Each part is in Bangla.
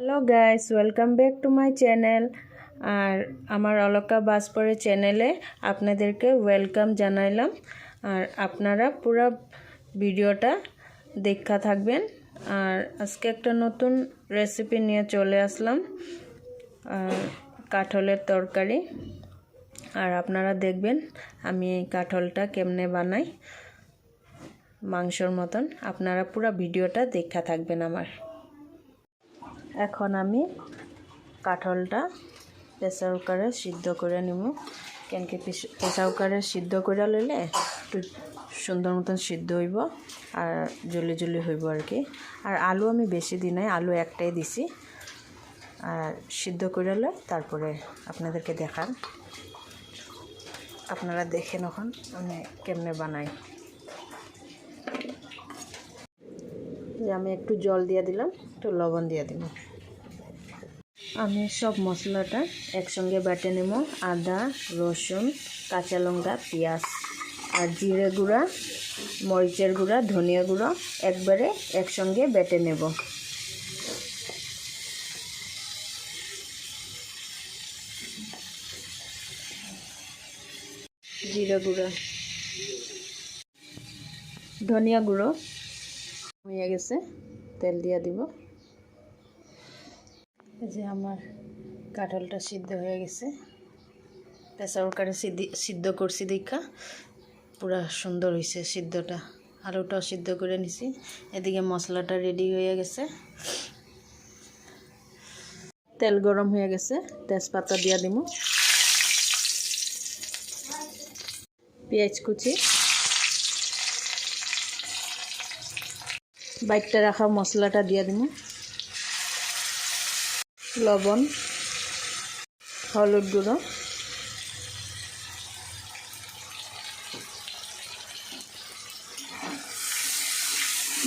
Hello guys welcome back to my channel আর আমার অলকা বাসপরে চ্যানেলে আপনাদেরকে ওয়েলকাম জানাইলাম। আর আপনারা পুরো ভিডিওটা দেখা থাকবেন। আর আজকে একটা নতুন রেসিপি নিয়ে চলে আসলাম। আর কাঠলের তরকারি। আর আপনারা দেখবেন আমি এই কাঠলটা কেমনে বানাই। মাংসর মতন। আপনারা পুরো ভিডিওটা দেখা থাকবেন আমার। এখন আমি কাঠলটা প্রেসার কুকারে সিদ্ধ করে নিব। কেন কি প্রেসার কুকারে সিদ্ধ করে লইলে একটু সুন্দর মতন সিদ্ধ হইব আর জলি জলি হইব আর কি। আর আলু আমি বেশি দিই নাই, আলু একটাই দিছি। আর সিদ্ধ করে লই তারপরে আপনাদেরকে দেখান। আপনারা দেখেন এখন আমি কেমনে বানাই। যে আমি একটু জল দিয়ে দিলাম, একটু লবণ দিয়ে দিব আমি সব মশলাটা একসঙ্গে বেটে নেব। আদা, রসুন, কাঁচা লঙ্কা, পেঁয়াজ আর জিরে গুঁড়া, মরিচের গুঁড়া, ধনিয়া গুঁড়ো একবারে একসঙ্গে বেটে নেব। জিরে গুঁড়া, ধনিয়া গুঁড়ো হয়ে গেছে। তেল দিয়া দিব। যে আমার কাঁঠালটা সিদ্ধ হয়ে গেছে। প্রেসার কুকারে সিদ্ধ করছি দেখা। পুরা সুন্দর হয়েছে সিদ্ধটা। আলুটাও সিদ্ধ করে নিছি। এদিকে মশলাটা রেডি হয়ে গেছে। তেল গরম হয়ে গেছে। তেজপাতা দিয়া দিব পেঁয়াজ কুচি। বাইকটা রাখা মশলাটা দিয়ে দিব লবণ, হলুদ গুঁড়ো।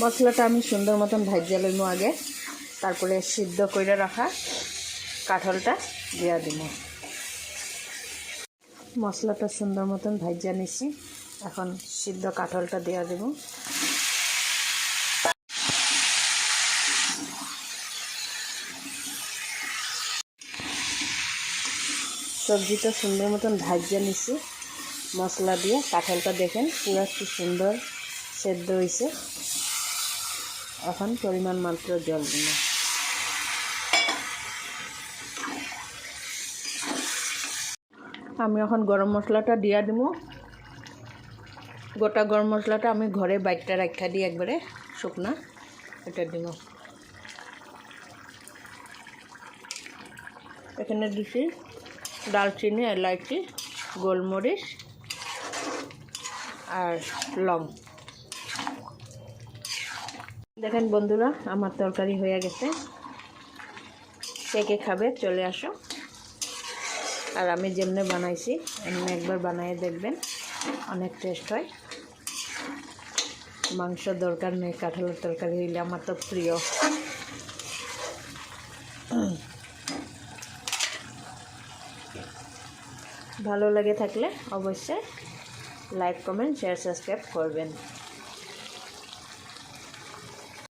মশলাটা আমি সুন্দর মতন ভাজিয়া লইব আগে। তারপরে সিদ্ধ করে রাখা কাঠলটা দিয়া দিব। মশলাটা সুন্দর মতন ভাজিয়া নিছি। এখন সিদ্ধ কাঠলটা দেওয়া দেব। সবজিটা সুন্দর মতন ভাজিয়ে নিছি। মশলা দিয়ে কাঁঠালটা দেখেন, পুরো কি সুন্দর সেদ্ধ হয়েছে এখন পরিমাণ মাত্র জল দিন আমি এখন গরম মশলাটা দিয়া দিব। গোটা গরম মশলাটা আমি ঘরে বাইকটা রাখা দিই একবারে শুকনা এটা দিব। এখানে দিছি দালচিনি এলাচি গোলমরিচ আর লং। দেখেন বন্ধুরা, আমার তরকারি হয়ে গেছে। কে কে খাবে চলে আসো। আর আমি যেমনি বানাইছি, এমনি একবার বানিয়ে দেখবেন, অনেক টেস্ট হয়। মাংস দরকার নেই, কাঁঠালের তরকারি হইলে আমার তো প্রিয়। ভালো লাগে থাকলে অবশ্যই লাইক কমেন্ট শেয়ার সাবস্ক্রাইব করবেন।